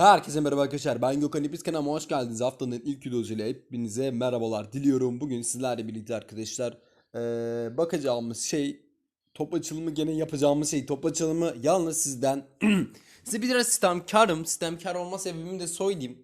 Herkese merhaba arkadaşlar. Ben Gökhan İpiz kanalıma hoş geldiniz. Haftanın ilk videosuyla hepinize merhabalar diliyorum. Bugün sizlerle birlikte arkadaşlar eee, bakacağımız şey top açılımı gene yapacağımız şey top açılımı yalnız sizden size bir lira sistemkarım. Sistemkar olma sebebimi de söyleyeyim.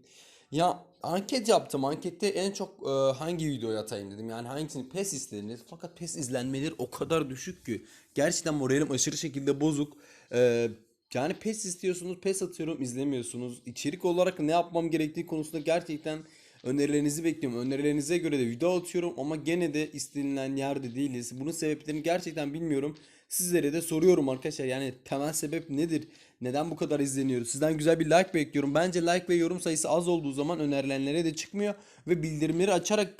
Ya anket yaptım. Ankette en çok eee, hangi videoyu atayım dedim. Yani hangisini PES istediniz. Fakat PES izlenmeleri o kadar düşük ki. Gerçekten moralim aşırı şekilde bozuk. Eee yani PES istiyorsunuz, PES atıyorum, izlemiyorsunuz. İçerik olarak ne yapmam gerektiği konusunda gerçekten önerilerinizi bekliyorum. Önerilerinize göre de video atıyorum ama gene de istenilen yerde değiliz. Bunun sebeplerini gerçekten bilmiyorum. Sizlere de soruyorum arkadaşlar. Yani temel sebep nedir? Neden bu kadar izleniyoruz? Sizden güzel bir like bekliyorum. Bence like ve yorum sayısı az olduğu zaman önerilenlere de çıkmıyor ve bildirimleri açarak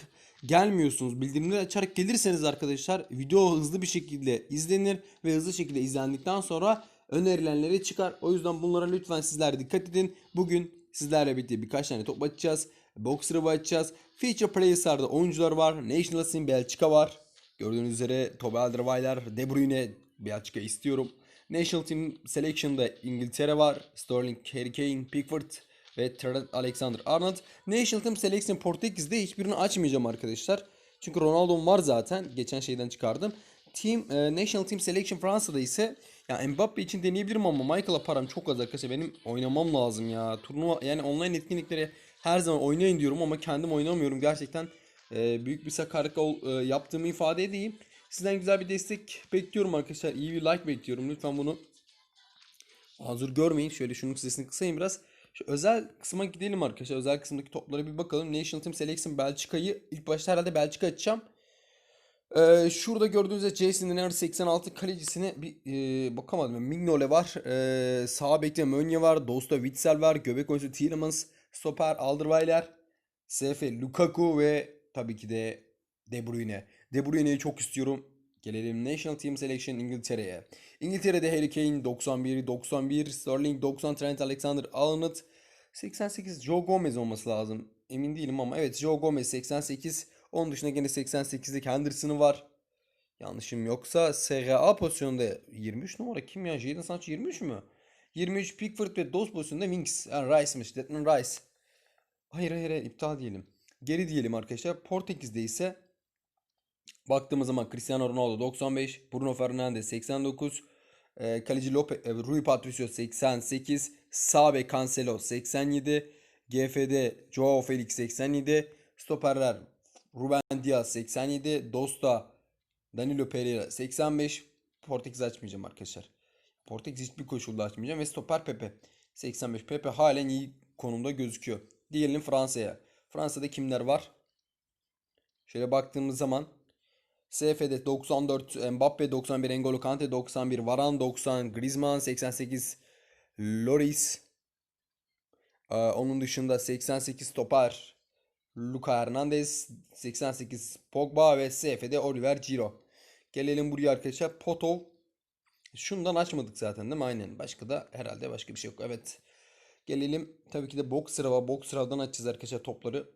gelmiyorsunuz. Bildirimleri açarak gelirseniz arkadaşlar video hızlı bir şekilde izlenir ve hızlı şekilde izlendikten sonra önerilenlere çıkar. O yüzden bunlara lütfen sizler dikkat edin. Bugün sizlerle birlikte birkaç tane top açacağız. Box River açacağız. Feature Players'larda oyuncular var. National Team Belçika var. Gördüğünüz üzere Tobi Alderweireld, De Bruyne Belçika istiyorum. National Team Selection'da İngiltere var. Sterling, Harry Kane, Pickford ve Trent Alexander-Arnold. National Team Selection Portekiz'de hiçbirini açmayacağım arkadaşlar. Çünkü Ronaldo'm var zaten. Geçen şeyden çıkardım. Team e, National Team Selection Fransa'da ise ya Mbappe için deneyebilirim ama Michael'a param çok az arkadaşlar. Benim oynamam lazım ya. Turnuva yani online etkinlikleri her zaman oynayın diyorum ama kendim oynamıyorum. Gerçekten e, büyük bir sakarlık e, yaptığımı ifade edeyim. Sizden güzel bir destek bekliyorum arkadaşlar. İyi bir like bekliyorum. Lütfen bunu Hazır görmeyin. Şöyle şunun sesini kısayım biraz. Şu özel kısma gidelim arkadaşlar. Özel kısımdaki toplara bir bakalım. National Team Selection Belçika'yı ilk başta herhalde Belçika açacağım. Ee, şurada gördüğünüz gibi Jason Denayer 86 kalecisine bir e, bakamadım. Mignole var. Ee, sağ bekte Mönye var. Dosta Witsel var. Göbek oyuncusu Tielemans. Stoper Alderweireld. SF Lukaku ve tabii ki de De Bruyne. De Bruyne'yi çok istiyorum. Gelelim National Team Selection İngiltere'ye. İngiltere'de Harry Kane 91, 91, Sterling 90, Trent Alexander-Arnold 88 Joe Gomez olması lazım. Emin değilim ama evet Joe Gomez 88. Onun dışında gene 88'lik Henderson'ı var. Yanlışım yoksa SGA pozisyonunda 23 numara kim ya? Jadon Sancho 23 mü? 23 Pickford ve Dost pozisyonunda Winks. Yani Rice'mış. Declan Rice. Hayır hayır hayır iptal diyelim. Geri diyelim arkadaşlar. Portekiz'de ise baktığımız zaman Cristiano Ronaldo 95, Bruno Fernandes 89, e, kaleci Lope, e, Rui Patricio 88, sağ bek Cancelo 87, GF'de Joao Felix 87, stoperler Ruben Dias 87, Dosta Danilo Pereira 85. Portekiz açmayacağım arkadaşlar. Portekiz hiçbir koşulda açmayacağım ve stoper Pepe 85. Pepe halen iyi konumda gözüküyor. Diyelim Fransa'ya. Fransa'da kimler var? Şöyle baktığımız zaman SF'de 94, Mbappe 91, N'Golo Kante 91, Varane 90, Griezmann 88, Loris. Ee, onun dışında 88 stoper Luka Hernandez, 88 Pogba ve SF'de Oliver Giroud. Gelelim buraya arkadaşlar. Potov. Şundan açmadık zaten değil mi? Aynen. Başka da herhalde başka bir şey yok. Evet. Gelelim tabii ki de box sıra var. Box sıradan açacağız arkadaşlar topları.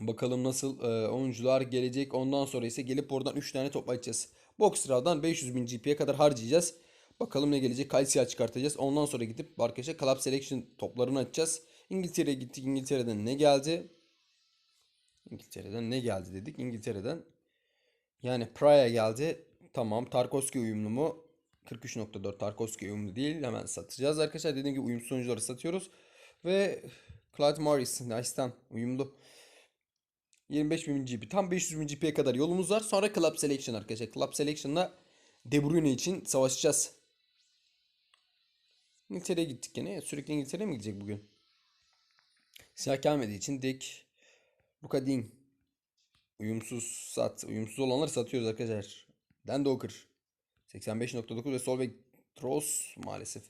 Bakalım nasıl e, oyuncular gelecek. Ondan sonra ise gelip oradan 3 tane top açacağız. Box sıradan 500 bin GP'ye kadar harcayacağız. Bakalım ne gelecek. Calcia çıkartacağız. Ondan sonra gidip arkadaşlar Club Selection toplarını açacağız. İngiltere'ye gittik. İngiltere'den ne geldi? İngiltere'den ne geldi dedik. İngiltere'den yani Praya geldi. Tamam. Tarkovski uyumlu mu? 43.4 Tarkovski uyumlu değil. Hemen satacağız arkadaşlar. Dediğim gibi uyumsuz oyuncuları satıyoruz. Ve Clyde Morris Nice'tan uyumlu. 25.000 GP. Tam 500.000 GP'ye kadar yolumuz var. Sonra Club Selection arkadaşlar. Club Selection'da De Bruyne için savaşacağız. İngiltere'ye gittik gene. Sürekli İngiltere'ye mi gidecek bugün? Siyah gelmediği için Dick Luka Ding uyumsuz sat. Uyumsuz olanları satıyoruz arkadaşlar. Dan Doker 85.9 ve sol bek Tross maalesef.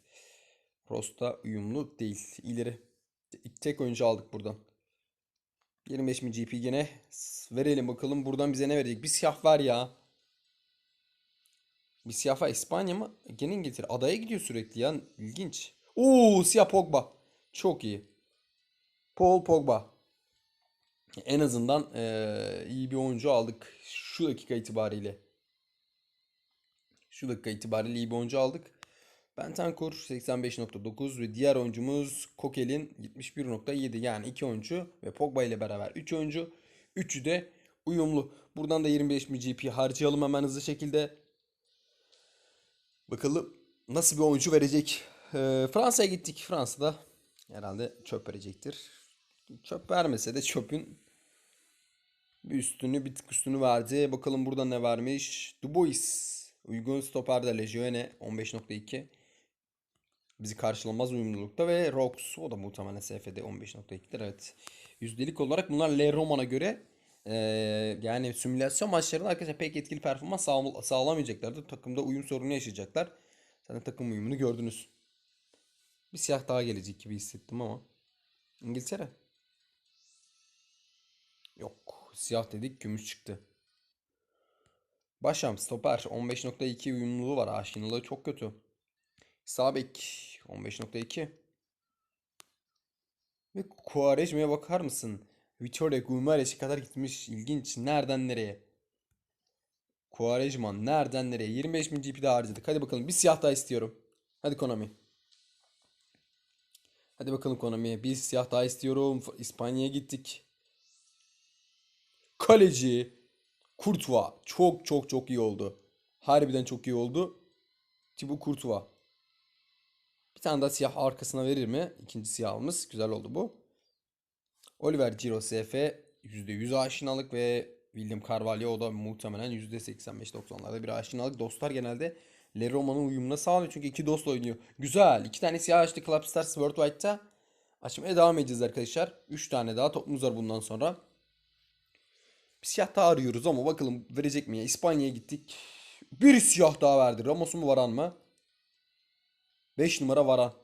Tross da uyumlu değil. İleri. Tek oyuncu aldık buradan. 25 mi GP gene verelim bakalım buradan bize ne verecek. Bir siyah var ya. Bir siyah var İspanya mı? Gene İngiltere. Adaya gidiyor sürekli ya. İlginç. Oo siyah Pogba. Çok iyi. Paul Pogba. En azından eee, iyi bir oyuncu aldık. Şu dakika itibariyle. Şu dakika itibariyle iyi bir oyuncu aldık. Bentancur 85.9 ve diğer oyuncumuz Kokel'in 71.7 yani 2 oyuncu ve Pogba ile beraber 3 oyuncu. Üçü de uyumlu. Buradan da 25 mi GP harcayalım hemen hızlı şekilde. Bakalım nasıl bir oyuncu verecek. Ee, Fransa'ya gittik. Fransa'da herhalde çöp verecektir. Çöp vermese de çöpün bir üstünü bir tık üstünü verdi. Bakalım burada ne vermiş. Dubois. Uygun stoperde Lejeune 15.2. Bizi karşılamaz uyumlulukta ve Rox o da muhtemelen SF'de 15.2'dir. Evet. Yüzdelik olarak bunlar Le Roman'a göre eee, yani simülasyon maçlarında arkadaşlar pek etkili performans sağ, sağlamayacaklardır. Takımda uyum sorunu yaşayacaklar. Zaten takım uyumunu gördünüz. Bir siyah daha gelecek gibi hissettim ama. İngiltere. Yok. Siyah dedik gümüş çıktı. Başam stoper 15.2 uyumluluğu var. Aşinalığı çok kötü. Sağ bek 15.2. Ve Quaresma'ya bakar mısın? Vitória Guimarães'e kadar gitmiş. İlginç. Nereden nereye? Quaresma nereden nereye? 25 bin GP daha harcadık. Hadi bakalım. Bir siyah daha istiyorum. Hadi Konami. Hadi bakalım Konami. Bir siyah daha istiyorum. İspanya'ya gittik. Kaleci Courtois. Çok çok çok iyi oldu. Harbiden çok iyi oldu. Thibaut Courtois. Bir tane daha siyah arkasına verir mi? İkinci siyahımız. Güzel oldu bu. Oliver Giroud SF %100 aşinalık ve William Carvalho da muhtemelen %85-90'larda bir aşinalık. Dostlar genelde Le Roma'nın uyumuna sağlıyor çünkü iki dostla oynuyor. Güzel. İki tane siyah açtı Club Stars Worldwide'da. Açmaya devam edeceğiz arkadaşlar. Üç tane daha topumuz var bundan sonra. Bir siyah daha arıyoruz ama bakalım verecek mi ya? İspanya'ya gittik. Bir siyah daha verdi. Ramos mu Varan mı? 5 numara Varan.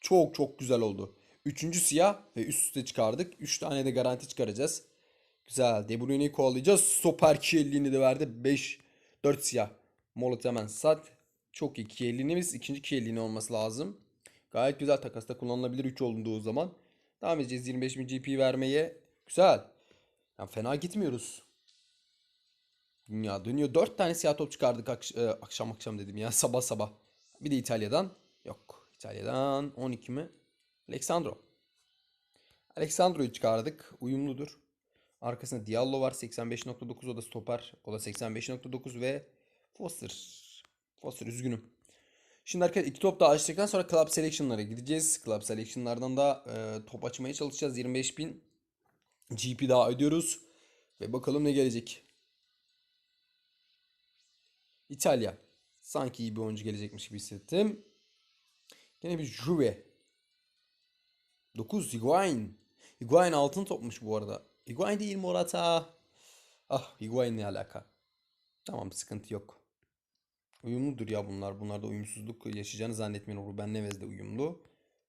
Çok çok güzel oldu. Üçüncü siyah ve üst üste çıkardık. Üç tane de garanti çıkaracağız. Güzel. De Bruyne'yi kovalayacağız. Stoper Kiel'liğini de verdi. 5 4 siyah. Molot hemen sat. Çok iyi. Kiel'liğimiz ikinci Kiel'liğini olması lazım. Gayet güzel takasta kullanılabilir 3 olduğu zaman. Devam edeceğiz 25 bin GP vermeye. Güzel. Yani fena gitmiyoruz. Dünya dönüyor. 4 tane siyah top çıkardık akş- e, akşam akşam dedim ya sabah sabah. Bir de İtalya'dan. Yok. İtalya'dan 12 mi? Alexandro. Alexandro'yu çıkardık. Uyumludur. Arkasında Diallo var 85.9 o da stoper. O da 85.9 ve Foster. Foster üzgünüm. Şimdi arkadaşlar iki top daha açtıktan sonra Club Selection'lara gideceğiz. Club Selection'lardan da e, top açmaya çalışacağız. 25.000 GP daha ödüyoruz. Ve bakalım ne gelecek. İtalya. Sanki iyi bir oyuncu gelecekmiş gibi hissettim. Yine bir Juve. 9 Higuain. Higuain altın topmuş bu arada. Higuain değil Morata. Ah Higuain ne alaka? Tamam sıkıntı yok. Uyumludur ya bunlar. Bunlarda uyumsuzluk yaşayacağını zannetmiyorum. Ruben Neves de uyumlu.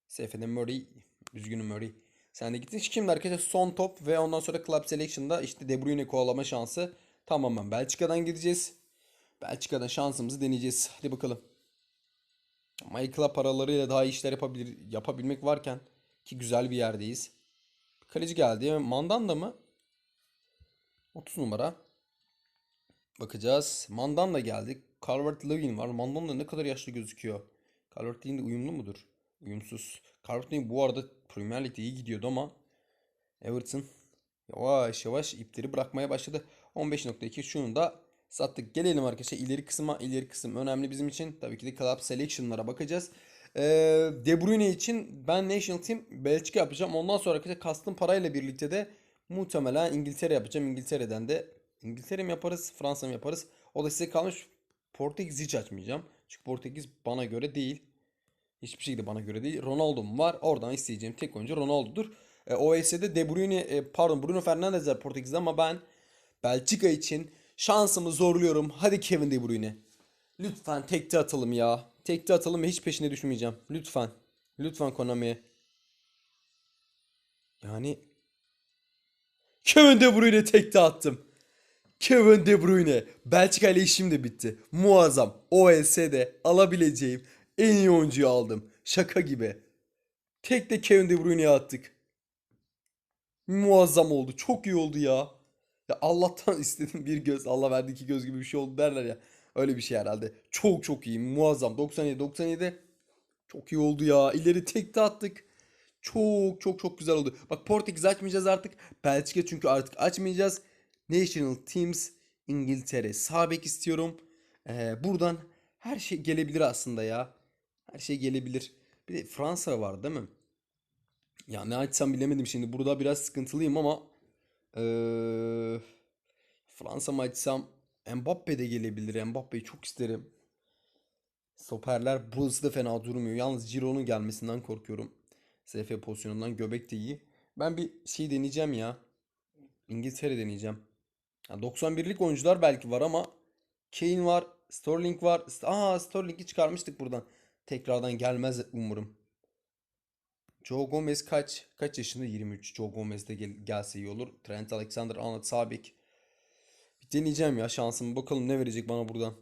SF'de Murray. Üzgünüm Murray. Sen de gittin. Şimdi arkadaşlar son top ve ondan sonra Club Selection'da işte De Bruyne kovalama şansı. Tamamen Belçika'dan gideceğiz. Belçika'dan şansımızı deneyeceğiz. Hadi bakalım. Michael'a paralarıyla daha işler yapabilir, yapabilmek varken ki güzel bir yerdeyiz. Kaleci geldi. Mandanda mı? 30 numara. Bakacağız. Mandanda geldi. Calvert-Lewin var. Mandanda ne kadar yaşlı gözüküyor. Calvert-Lewin de uyumlu mudur? Uyumsuz. Calvert-Lewin bu arada Premier Lig'de iyi gidiyordu ama Everton yavaş yavaş ipleri bırakmaya başladı. 15.2 şunu da sattık. Gelelim arkadaşlar ileri kısma. İleri kısım önemli bizim için. Tabii ki de Club Selection'lara bakacağız. Ee, De Bruyne için ben National Team Belçika yapacağım. Ondan sonra arkadaşlar kastım parayla birlikte de muhtemelen İngiltere yapacağım. İngiltere'den de İngiltere mi yaparız, Fransa mı yaparız? O da size kalmış. Portekiz hiç açmayacağım. Çünkü Portekiz bana göre değil. Hiçbir şekilde bana göre değil. Ronaldo'm var. Oradan isteyeceğim tek oyuncu Ronaldo'dur. E, OS'de De Bruyne, e, pardon Bruno Fernandes var Portekiz'de ama ben Belçika için şansımı zorluyorum. Hadi Kevin De Bruyne. Lütfen tekte atalım ya. Tekte atalım ve hiç peşine düşmeyeceğim. Lütfen. Lütfen Konami. Yani Kevin De Bruyne tekte attım. Kevin De Bruyne. Belçika ile işim de bitti. Muazzam. OLS'de alabileceğim en iyi oyuncuyu aldım. Şaka gibi. Tek de Kevin De Bruyne'ye attık. Muazzam oldu. Çok iyi oldu ya. Ya Allah'tan istedim bir göz. Allah verdi iki göz gibi bir şey oldu derler ya. Öyle bir şey herhalde. Çok çok iyi. Muazzam. 97 97. Çok iyi oldu ya. İleri tekte attık. Çok çok çok güzel oldu. Bak Portekiz açmayacağız artık. Belçika çünkü artık açmayacağız. National Teams İngiltere. Sağ istiyorum. Ee, buradan her şey gelebilir aslında ya. Her şey gelebilir. Bir de Fransa var değil mi? Ya ne açsam bilemedim şimdi. Burada biraz sıkıntılıyım ama eee, Fransa mı açsam Mbappe de gelebilir. Mbappe'yi çok isterim. Stoperler burası da fena durmuyor. Yalnız Giroud'un gelmesinden korkuyorum. SF pozisyonundan göbek de iyi. Ben bir şey deneyeceğim ya. İngiltere deneyeceğim. Ya 91'lik oyuncular belki var ama Kane var, Sterling var. Aa Sterling'i çıkarmıştık buradan. Tekrardan gelmez umarım. Joe Gomez kaç? Kaç yaşında? 23. Joe Gomez de gel- gelse iyi olur. Trent Alexander-Arnold sağ bek. Bir deneyeceğim ya şansımı. Bakalım ne verecek bana buradan.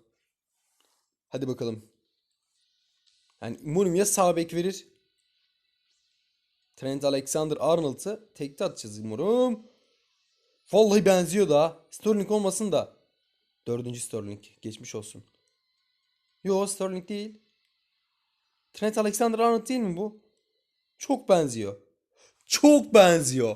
Hadi bakalım. Yani umarım ya sağ bek verir. Trent Alexander-Arnold'ı tekte atacağız umarım. Vallahi benziyor da. Sterling olmasın da. Dördüncü Sterling. Geçmiş olsun. Yo Sterling değil. Trent Alexander-Arnold değil mi bu? Çok benziyor. Çok benziyor.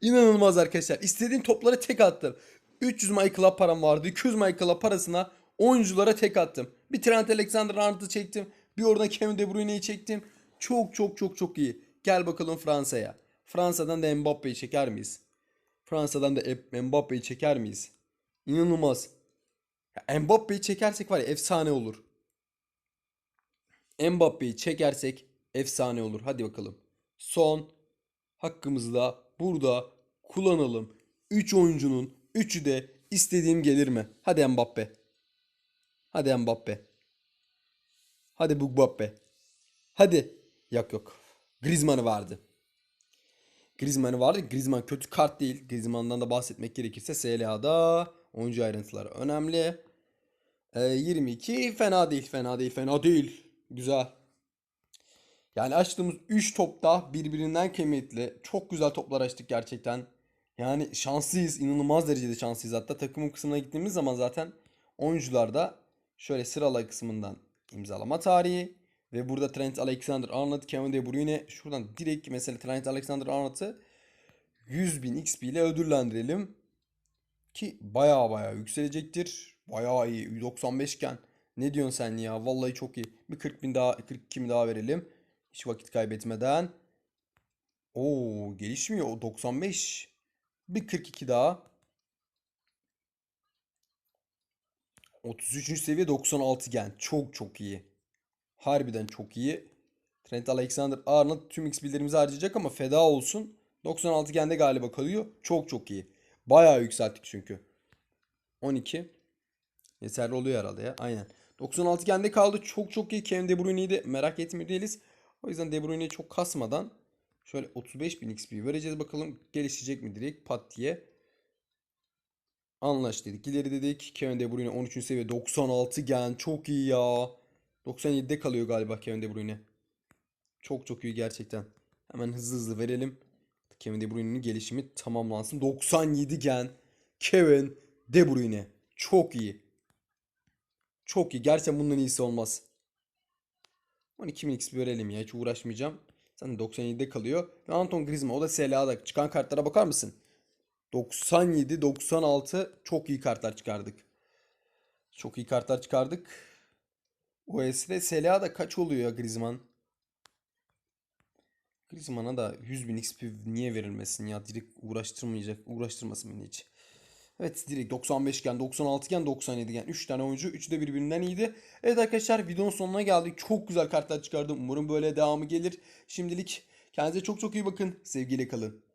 İnanılmaz arkadaşlar. İstediğim topları tek attım. 300 Michael'a param vardı. 200 Michael'a parasına oyunculara tek attım. Bir Trent Alexander-Arnold'u çektim. Bir oradan Kevin De Bruyne'yi çektim. Çok çok çok çok iyi. Gel bakalım Fransa'ya. Fransa'dan da Mbappe'yi çeker miyiz? Fransa'dan da Mbappe'yi çeker miyiz? İnanılmaz. Ya Mbappe'yi çekersek var ya efsane olur. Mbappe'yi çekersek efsane olur. Hadi bakalım. Son hakkımızı da burada kullanalım. 3 oyuncunun 3'ü de istediğim gelir mi? Hadi Mbappe. Hadi Mbappe. Hadi bu Mbappe. Hadi. Yok yok. Griezmann'ı vardı. Griezmann'ı vardı. Griezmann kötü kart değil. Griezmann'dan da bahsetmek gerekirse SLA'da oyuncu ayrıntıları önemli. Ee, 22 fena değil, fena değil, fena değil. Güzel. Yani açtığımız 3 topta birbirinden kıymetli. Çok güzel toplar açtık gerçekten. Yani şanslıyız. inanılmaz derecede şanslıyız. Hatta takımın kısmına gittiğimiz zaman zaten oyuncularda şöyle sıralay kısmından imzalama tarihi ve burada Trent Alexander-Arnold, Kevin De Bruyne şuradan direkt mesela Trent Alexander-Arnold'ı 100.000 XP ile ödüllendirelim. Ki baya baya yükselecektir. Baya iyi. 95 iken. Ne diyorsun sen ya? Vallahi çok iyi. Bir 40 bin daha, 42 bin daha verelim. Hiç vakit kaybetmeden. Oo gelişmiyor. O 95. Bir 42 daha. 33. seviye 96 gen. Çok çok iyi. Harbiden çok iyi. Trent Alexander-Arnold tüm XP'lerimizi harcayacak ama feda olsun. 96 gende galiba kalıyor. Çok çok iyi. Bayağı yükselttik çünkü. 12. Yeterli oluyor herhalde ya. Aynen. 96 gende kaldı. Çok çok iyi. Kevin De Bruyne'yi de merak etmiyor değiliz. O yüzden De Bruyne'yi çok kasmadan şöyle 35.000 XP vereceğiz. Bakalım gelişecek mi direkt pat diye. Anlaş dedik. İleri dedik. Kevin De Bruyne 13. seviye 96 gen. Çok iyi ya. 97'de kalıyor galiba Kevin De Bruyne. Çok çok iyi gerçekten. Hemen hızlı hızlı verelim. Kevin De Bruyne'nin gelişimi tamamlansın. 97 gen. Kevin De Bruyne. Çok iyi. Çok iyi. Gerçekten bundan iyisi olmaz. 12.000 XP verelim ya. Hiç uğraşmayacağım. Zaten 97'de kalıyor. Ve Anton Griezmann. O da SLA'da. Çıkan kartlara bakar mısın? 97, 96 çok iyi kartlar çıkardık. Çok iyi kartlar çıkardık. OS'de SLA'da kaç oluyor ya Griezmann? Griezmann'a da 100.000 XP niye verilmesin ya? Direkt uğraştırmayacak. Uğraştırmasın beni hiç. Evet direkt 95 gen, 96 gen, 97 gen. 3 tane oyuncu. Üçü de birbirinden iyiydi. Evet arkadaşlar videonun sonuna geldik. Çok güzel kartlar çıkardım. Umarım böyle devamı gelir. Şimdilik kendinize çok çok iyi bakın. Sevgiyle kalın.